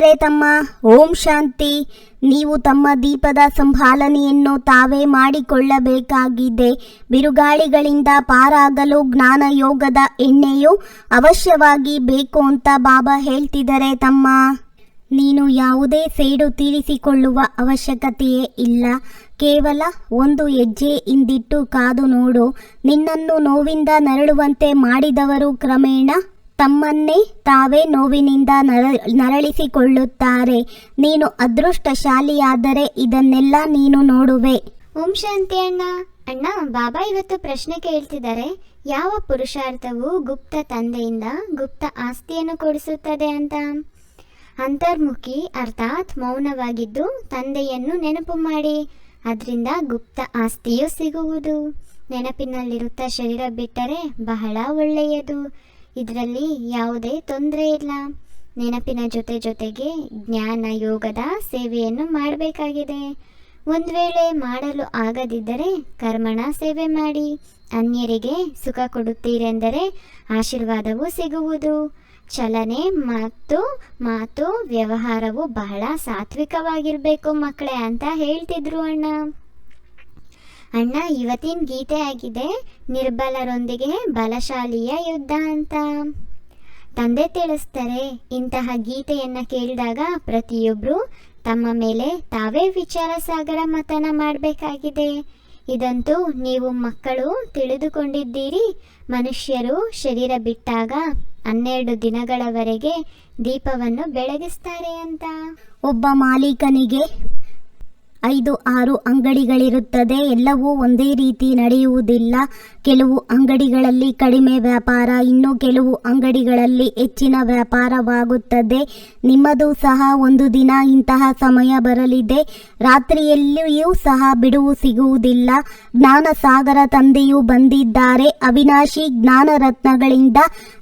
ಹೇಳ್ತಿದ್ದಾರೆ ತಮ್ಮ ಓಂ ಶಾಂತಿ, ನೀವು ತಮ್ಮ ದೀಪದ ಸಂಭಾಲನೆಯನ್ನು ತಾವೇ ಮಾಡಿಕೊಳ್ಳಬೇಕಾಗಿದೆ. ಬಿರುಗಾಳಿಗಳಿಂದ ಪಾರಾಗಲು ಜ್ಞಾನ ಯೋಗದ ಎಣ್ಣೆಯು ಅವಶ್ಯವಾಗಿ ಬೇಕು ಅಂತ ಬಾಬಾ ಹೇಳ್ತಿದ್ದಾರೆ. ತಮ್ಮ, ನೀನು ಯಾವುದೇ ಸೇಡು ತೀರಿಸಿಕೊಳ್ಳುವ ಅವಶ್ಯಕತೆಯೇ ಇಲ್ಲ. ಕೇವಲ ಒಂದು ಹೆಜ್ಜೆ ಹಿಂದಿಟ್ಟು ಕಾದು ನೋಡು. ನಿನ್ನನ್ನು ನೋವಿಂದ ನರಳುವಂತೆ ಮಾಡಿದವರು ಕ್ರಮೇಣ ತಮ್ಮನ್ನೇ ತಾವೇ ನೋವಿನಿಂದ ನರ, ನರಳಿಸಿಕೊಳ್ಳುತ್ತಾರೆ. ನೀನು ಅದೃಷ್ಟಶಾಲಿಯಾದರೆ ಇದನ್ನೆಲ್ಲ ನೀನು ನೋಡುವೆ. ಓಂ ಶಾಂತಿ ಅಣ್ಣ. ಅಣ್ಣ, ಬಾಬಾ ಇವತ್ತು ಪ್ರಶ್ನೆ ಕೇಳ್ತಿದ್ದಾರೆ. ಯಾವ ಪುರುಷಾರ್ಥವು ಗುಪ್ತ ತಂದೆಯಿಂದ ಗುಪ್ತ ಆಸ್ತಿಯನ್ನು ಕೊಡಿಸುತ್ತದೆ ಅಂತ? ಅಂತರ್ಮುಖಿ ಅರ್ಥಾತ್ ಮೌನವಾಗಿದ್ದು ತಂದೆಯನ್ನು ನೆನಪು ಮಾಡಿ. ಅದರಿಂದ ಗುಪ್ತ ಆಸ್ತಿಯು ಸಿಗುವುದು. ನೆನಪಿನಲ್ಲಿರುತ್ತ ಶರೀರ ಬಿಟ್ಟರೆ ಬಹಳ ಒಳ್ಳೆಯದು. ಇದರಲ್ಲಿ ಯಾವುದೇ ತೊಂದರೆ ಇಲ್ಲ. ನೆನಪಿನ ಜೊತೆ ಜೊತೆಗೆ ಜ್ಞಾನ ಯೋಗದ ಸೇವೆಯನ್ನು ಮಾಡಬೇಕಾಗಿದೆ. ಒಂದು ವೇಳೆ ಮಾಡಲು ಆಗದಿದ್ದರೆ ಕರ್ಮಣ ಸೇವೆ ಮಾಡಿ. ಅನ್ಯರಿಗೆ ಸುಖ ಕೊಡುತ್ತೀರೆಂದರೆ ಆಶೀರ್ವಾದವು ಸಿಗುವುದು. ಚಲನೆ ಮತ್ತು ಮಾತು ವ್ಯವಹಾರವು ಬಹಳ ಸಾತ್ವಿಕವಾಗಿರಬೇಕು ಮಕ್ಕಳೇ ಅಂತ ಹೇಳ್ತಿದ್ರು ಅಣ್ಣ. ಅಣ್ಣ, ಇವತ್ತಿನ ಗೀತೆ ಆಗಿದೆ, ನಿರ್ಬಲರೊಂದಿಗೆ ಬಲಶಾಲಿಯ ಯುದ್ಧ ಅಂತ. ತಂದೆ ತಿಳಿಸ್ತಾರೆ, ಇಂತಹ ಗೀತೆಯನ್ನು ಕೇಳಿದಾಗ ಪ್ರತಿಯೊಬ್ಬರು ತಮ್ಮ ಮೇಲೆ ತಾವೇ ವಿಚಾರ ಸಾಗರ ಮತನ ಮಾಡಬೇಕಾಗಿದೆ. ಇದಂತೂ ನೀವು ಮಕ್ಕಳು ತಿಳಿದುಕೊಂಡಿದ್ದೀರಿ. ಮನುಷ್ಯರು ಶರೀರ ಬಿಟ್ಟಾಗ ಹನ್ನೆರಡು ದಿನಗಳವರೆಗೆ ದೀಪವನ್ನು ಬೆಳಗಿಸ್ತಾರೆ ಅಂತ. ಒಬ್ಬ ಮಾಲೀಕನಿಗೆ ಐದು ಆರು ಅಂಗಡಿಗಳಿರುತ್ತದೆ ಎಲ್ಲವೂ ಒಂದೇ ರೀತಿ ನಡೆಯುವುದಿಲ್ಲ. ಕೆಲವು ಅಂಗಡಿಗಳಲ್ಲಿ ಕಡಿಮೆ ವ್ಯಾಪಾರ, ಇನ್ನು ಕೆಲವು ಅಂಗಡಿಗಳಲ್ಲಿ ಹೆಚ್ಚಿನ ವ್ಯಾಪಾರವಾಗುತ್ತದೆ. ನಿಮ್ಮದು ಸಹ ಒಂದು ದಿನ ಇಂತಹ ಸಮಯ ಬರಲಿದೆ. ರಾತ್ರಿಯಲ್ಲಿಯೂ ಸಹ ಬಿಡುವು ಸಿಗುವುದಿಲ್ಲ. ಜ್ಞಾನ ಸಾಗರ ತಂದೆಯು ಬಂದಿದ್ದಾರೆ. ಅವಿನಾಶಿ ಜ್ಞಾನ ರತ್ನಗಳಿಂದ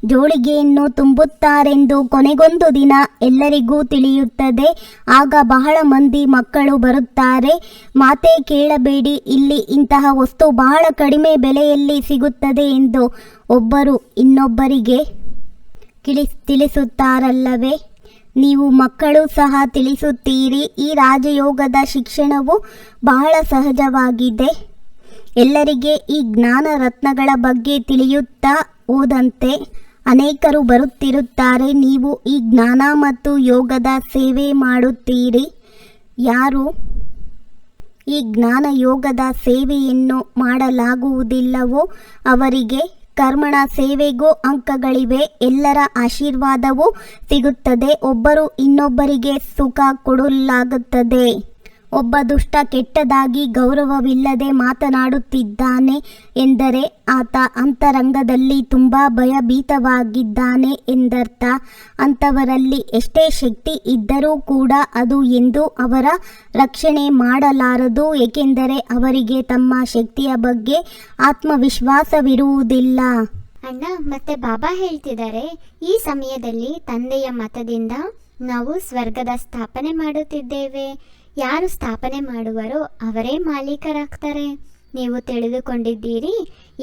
ಜೋಳಿಗೆಯನ್ನು ತುಂಬುತ್ತಾರೆಂದು ಕೊನೆಗೊಂದು ದಿನ ಎಲ್ಲರಿಗೂ ತಿಳಿಯುತ್ತದೆ. ಆಗ ಬಹಳ ಮಂದಿ ಮಕ್ಕಳು ಬರುತ್ತಾರೆ. ಮಾತೇ ಕೇಳಬೇಡಿ. ಇಲ್ಲಿ ಇಂತಹ ವಸ್ತು ಬಹಳ ಕಡಿಮೆ ಬೆಲೆಯಲ್ಲಿ ಸಿಗುತ್ತದೆ ಎಂದು ಒಬ್ಬರು ಇನ್ನೊಬ್ಬರಿಗೆ ತಿಳಿ ತಿಳಿಸುತ್ತಾರಲ್ಲವೇ? ನೀವು ಮಕ್ಕಳು ಸಹ ತಿಳಿಸುತ್ತೀರಿ. ಈ ರಾಜಯೋಗದ ಶಿಕ್ಷಣವು ಬಹಳ ಸಹಜವಾಗಿದೆ. ಎಲ್ಲರಿಗೆ ಈ ಜ್ಞಾನ ರತ್ನಗಳ ಬಗ್ಗೆ ತಿಳಿಯುತ್ತಾ ಹೋದಂತೆ ಅನೇಕರು ಬರುತ್ತಿರುತ್ತಾರೆ. ನೀವು ಈ ಜ್ಞಾನ ಮತ್ತು ಯೋಗದ ಸೇವೆ ಮಾಡುತ್ತೀರಿ. ಯಾರು ಈ ಜ್ಞಾನ ಯೋಗದ ಸೇವೆಯನ್ನು ಮಾಡಲಾಗುವುದಿಲ್ಲವೋ? ಅವರಿಗೆ ಕರ್ಮಣ ಸೇವೆಗೂ ಅಂಕಗಳಿವೆ, ಎಲ್ಲರ ಆಶೀರ್ವಾದವೂ ಸಿಗುತ್ತದೆ, ಒಬ್ಬರು ಇನ್ನೊಬ್ಬರಿಗೆ ಸುಖ ಕೊಡಲಾಗುತ್ತದೆ. ಒಬ್ಬ ದುಷ್ಟ ಕೆಟ್ಟದಾಗಿ ಗೌರವವಿಲ್ಲದೆ ಮಾತನಾಡುತ್ತಿದ್ದಾನೆ ಎಂದರೆ ಆತ ಅಂತರಂಗದಲ್ಲಿ ತುಂಬ ಭಯಭೀತವಾಗಿದ್ದಾನೆ ಎಂದರ್ಥ. ಅಂಥವರಲ್ಲಿ ಎಷ್ಟೇ ಶಕ್ತಿ ಇದ್ದರೂ ಕೂಡ ಅದು ಎಂದು ಅವರ ರಕ್ಷಣೆ ಮಾಡಲಾರದು, ಏಕೆಂದರೆ ಅವರಿಗೆ ತಮ್ಮ ಶಕ್ತಿಯ ಬಗ್ಗೆ ಆತ್ಮವಿಶ್ವಾಸವಿರುವುದಿಲ್ಲ. ಅಣ್ಣ, ಮತ್ತೆ ಬಾಬಾ ಹೇಳ್ತಿದ್ದಾರೆ, ಈ ಸಮಯದಲ್ಲಿ ತಂದೆಯ ಮತದಿಂದ ನಾವು ಸ್ವರ್ಗದ ಸ್ಥಾಪನೆ ಮಾಡುತ್ತಿದ್ದೇವೆ. ಯಾರು ಸ್ಥಾಪನೆ ಮಾಡುವರೋ ಅವರೇ ಮಾಲೀಕರಾಗ್ತಾರೆ. ನೀವು ತಿಳಿದುಕೊಂಡಿದ್ದೀರಿ,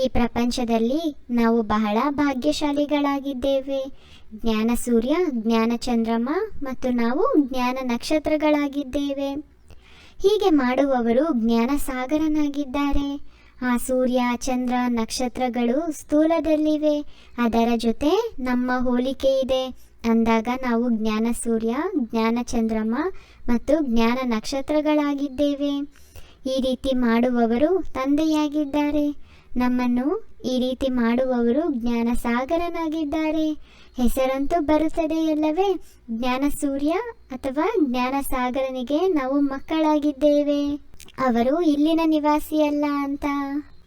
ಈ ಪ್ರಪಂಚದಲ್ಲಿ ನಾವು ಬಹಳ ಭಾಗ್ಯಶಾಲಿಗಳಾಗಿದ್ದೇವೆ. ಜ್ಞಾನ ಸೂರ್ಯ, ಜ್ಞಾನ ಚಂದ್ರಮ ಮತ್ತು ನಾವು ಜ್ಞಾನ ನಕ್ಷತ್ರಗಳಾಗಿದ್ದೇವೆ. ಹೀಗೆ ಮಾಡುವವರು ಜ್ಞಾನ ಸಾಗರನಾಗಿದ್ದಾರೆ. ಆ ಸೂರ್ಯ, ಚಂದ್ರ, ನಕ್ಷತ್ರಗಳು ಸ್ಥೂಲದಲ್ಲಿವೆ. ಅದರ ಜೊತೆ ನಮ್ಮ ಹೋಲಿಕೆ ಇದೆ. ಅಂದಾಗ ನಾವು ಜ್ಞಾನ ಸೂರ್ಯ, ಜ್ಞಾನ ಚಂದ್ರಮ ಮತ್ತು ಜ್ಞಾನ ನಕ್ಷತ್ರಗಳಾಗಿದ್ದೇವೆ. ಈ ರೀತಿ ಮಾಡುವವರು ತಂದೆಯಾಗಿದ್ದಾರೆ. ನಮ್ಮನ್ನು ಈ ರೀತಿ ಮಾಡುವವರು ಜ್ಞಾನ ಸಾಗರನಾಗಿದ್ದಾರೆ. ಹೆಸರಂತೂ ಬರುತ್ತದೆಯಲ್ಲವೇ ಜ್ಞಾನ ಸೂರ್ಯ ಅಥವಾ ಜ್ಞಾನ ಸಾಗರನಿಗೆ ನಾವು ಮಕ್ಕಳಾಗಿದ್ದೇವೆ. ಅವರು ಇಲ್ಲಿನ ನಿವಾಸಿಯಲ್ಲ ಅಂತ.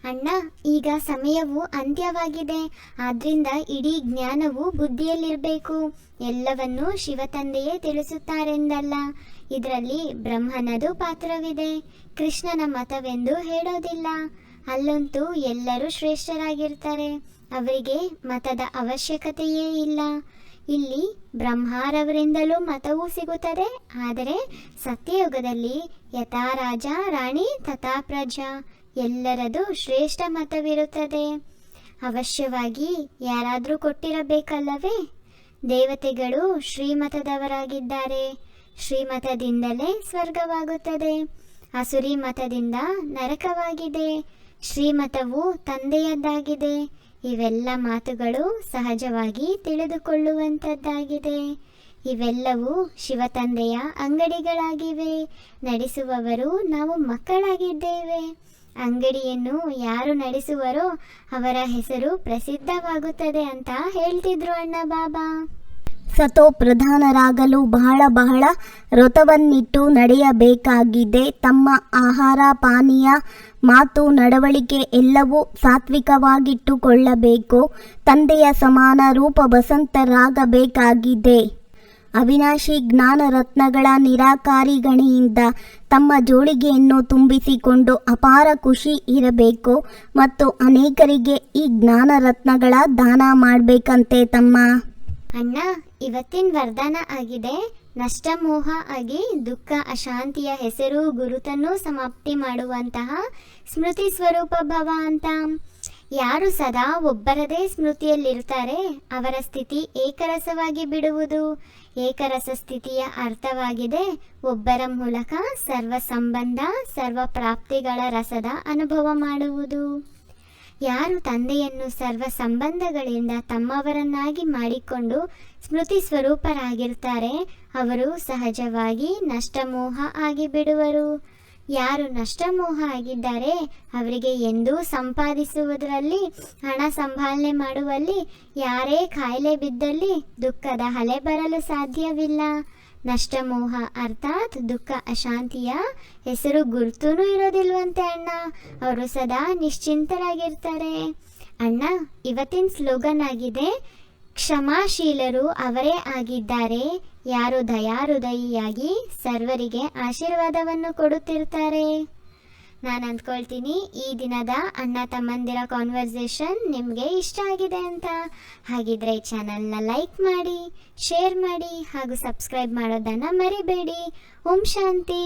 ಅಣ್ಣ, ಈಗ ಸಮಯವು ಅಂತ್ಯವಾಗಿದೆ. ಆದ್ರಿಂದ ಇಡೀ ಜ್ಞಾನವು ಬುದ್ಧಿಯಲ್ಲಿರಬೇಕು. ಎಲ್ಲವನ್ನೂ ಶಿವತಂದೆಯೇ ತಿಳಿಸುತ್ತಾರೆಂದಲ್ಲ. ಇದರಲ್ಲಿ ಬ್ರಹ್ಮನದು ಪಾತ್ರವಿದೆ. ಕೃಷ್ಣನ ಮತವೆಂದು ಹೇಳೋದಿಲ್ಲ. ಅಲ್ಲಂತೂ ಎಲ್ಲರೂ ಶ್ರೇಷ್ಠರಾಗಿರ್ತಾರೆ. ಅವರಿಗೆ ಮತದ ಅವಶ್ಯಕತೆಯೇ ಇಲ್ಲ. ಇಲ್ಲಿ ಬ್ರಹ್ಮಾರವರಿಂದಲೂ ಮತವೂ ಸಿಗುತ್ತದೆ. ಆದರೆ ಸತ್ಯಯುಗದಲ್ಲಿ ಯಥಾ ರಾಜ ರಾಣಿ ತಥಾ ಪ್ರಜಾ ಎಲ್ಲರದು ಶ್ರೇಷ್ಠ ಮತವಿರುತ್ತದೆ. ಅವಶ್ಯವಾಗಿ ಯಾರಾದರೂ ಕೊಟ್ಟಿರಬೇಕಲ್ಲವೇ? ದೇವತೆಗಳು ಶ್ರೀಮತದವರಾಗಿದ್ದಾರೆ. ಶ್ರೀಮತದಿಂದಲೇ ಸ್ವರ್ಗವಾಗುತ್ತದೆ. ಅಸುರಿ ಮತದಿಂದ ನರಕವಾಗಿದೆ. ಶ್ರೀಮತವು ತಂದೆಯದ್ದಾಗಿದೆ. ಇವೆಲ್ಲ ಮಾತುಗಳು ಸಹಜವಾಗಿ ತಿಳಿದುಕೊಳ್ಳುವಂಥದ್ದಾಗಿದೆ. ಇವೆಲ್ಲವೂ ಶಿವತಂದೆಯ ಅಂಗಡಿಗಳಾಗಿವೆ. ನಡೆಸುವವರು ನಾವು ಮಕ್ಕಳಾಗಿದ್ದೇವೆ. ಅಂಗಡಿಯನ್ನು ಯಾರು ನಡೆಸುವರೋ ಅವರ ಹೆಸರು ಪ್ರಸಿದ್ಧವಾಗುತ್ತದೆ ಅಂತ ಹೇಳ್ತಿದ್ರು ಅಣ್ಣ ಬಾಬಾ. ಸತೋ ಪ್ರಧಾನರಾಗಲು ಬಹಳ ಬಹಳ ವ್ರತವನ್ನಿಟ್ಟು ನಡೆಯಬೇಕಾಗಿದೆ. ತಮ್ಮ ಆಹಾರ, ಪಾನೀಯ, ಮಾತು, ನಡವಳಿಕೆ ಎಲ್ಲವೂ ಸಾತ್ವಿಕವಾಗಿಟ್ಟುಕೊಳ್ಳಬೇಕು. ತಂದೆಯ ಸಮಾನ ರೂಪ ಬಸಂತರಾಗಬೇಕಾಗಿದೆ ಅವಿನಾಶಿ ಜ್ಞಾನ ರತ್ನಗಳ ನಿರಾಕಾರಿ ಗಣಿಯಿಂದ ತಮ್ಮ ಜೋಳಿಗೆಯನ್ನು ತುಂಬಿಸಿಕೊಂಡು ಅಪಾರ ಖುಷಿ ಇರಬೇಕು ಮತ್ತು ಅನೇಕರಿಗೆ ಈ ಜ್ಞಾನ ರತ್ನಗಳ ದಾನ ಮಾಡಬೇಕಂತೆ ತಮ್ಮ. ಅಣ್ಣ, ಇವತ್ತಿನ ವರದಾನ ಆಗಿದೆ. ನಷ್ಟಮೋಹ ಆಗಿ ದುಃಖ ಅಶಾಂತಿಯ ಹೆಸರು ಗುರುತನ್ನು ಸಮಾಪ್ತಿ ಮಾಡುವಂತಹ ಸ್ಮೃತಿ ಸ್ವರೂಪ ಭವ ಅಂತ. ಯಾರು ಸದಾ ಒಬ್ಬರದೇ ಸ್ಮೃತಿಯಲ್ಲಿರ್ತಾರೆ ಅವರ ಸ್ಥಿತಿ ಏಕರಸವಾಗಿ ಬಿಡುವುದು. ಏಕರಸ ಸ್ಥಿತಿಯ ಅರ್ಥವಾಗಿದೆ. ಒಬ್ಬರ ಮೂಲಕ ಸರ್ವ ಸಂಬಂಧ ಸರ್ವ ಪ್ರಾಪ್ತಿಗಳ ರಸದ ಅನುಭವ ಮಾಡುವುದು. ಯಾರು ತಂದೆಯನ್ನು ಸರ್ವ ಸಂಬಂಧಗಳಿಂದ ತಮ್ಮವರನ್ನಾಗಿ ಮಾಡಿಕೊಂಡು ಸ್ಮೃತಿ ಸ್ವರೂಪರಾಗಿರ್ತಾರೆ ಅವರು ಸಹಜವಾಗಿ ನಷ್ಟಮೋಹ ಆಗಿ ಬಿಡುವರು ಯಾರು ನಷ್ಟಮೋಹ ಆಗಿದ್ದಾರೆ ಅವರಿಗೆ ಎಂದೂ ಸಂಪಾದಿಸುವುದರಲ್ಲಿ, ಹಣ ಸಂಭಾಲನೆ ಮಾಡುವಲ್ಲಿ, ಯಾರೇ ಕಾಯಿಲೆ ಬಿದ್ದಲ್ಲಿ ದುಃಖದ ಹಲೆ ಬರಲು ಸಾಧ್ಯವಿಲ್ಲ. ನಷ್ಟಮೋಹ ಅರ್ಥಾತ್ ದುಃಖ ಅಶಾಂತಿಯ ಹೆಸರು ಗುರ್ತೂ ಇರೋದಿಲ್ವಂತೆ ಅಣ್ಣ. ಅವರು ಸದಾ ನಿಶ್ಚಿಂತರಾಗಿರ್ತಾರೆ. ಅಣ್ಣ, ಇವತ್ತಿನ ಸ್ಲೋಗನ್ ಆಗಿದೆ ಕ್ಷಮಾಶೀಲರು ಅವರೇ ಆಗಿದ್ದಾರೆ. ಯಾರು ದಯಾಹೃದಯಿಯಾಗಿ ಸರ್ವರಿಗೆ ಆಶೀರ್ವಾದವನ್ನು ಕೊಡುತ್ತಿರ್ತಾರೆ ನಾನು ಅಂದ್ಕೊಳ್ತೀನಿ, ಈ ದಿನದ ಅಣ್ಣ ತಮ್ಮಂದಿರ ಕಾನ್ವರ್ಸೇಷನ್ ನಿಮಗೆ ಇಷ್ಟ ಆಗಿದೆ ಅಂತ. ಹಾಗಿದ್ರೆ ಈ ಚಾನಲ್ನ ಲೈಕ್ ಮಾಡಿ ಶೇರ್ ಮಾಡಿ ಹಾಗೂ ಸಬ್ಸ್ಕ್ರೈಬ್ ಮಾಡೋದನ್ನು ಮರಿಬೇಡಿ. ಓಂ ಶಾಂತಿ.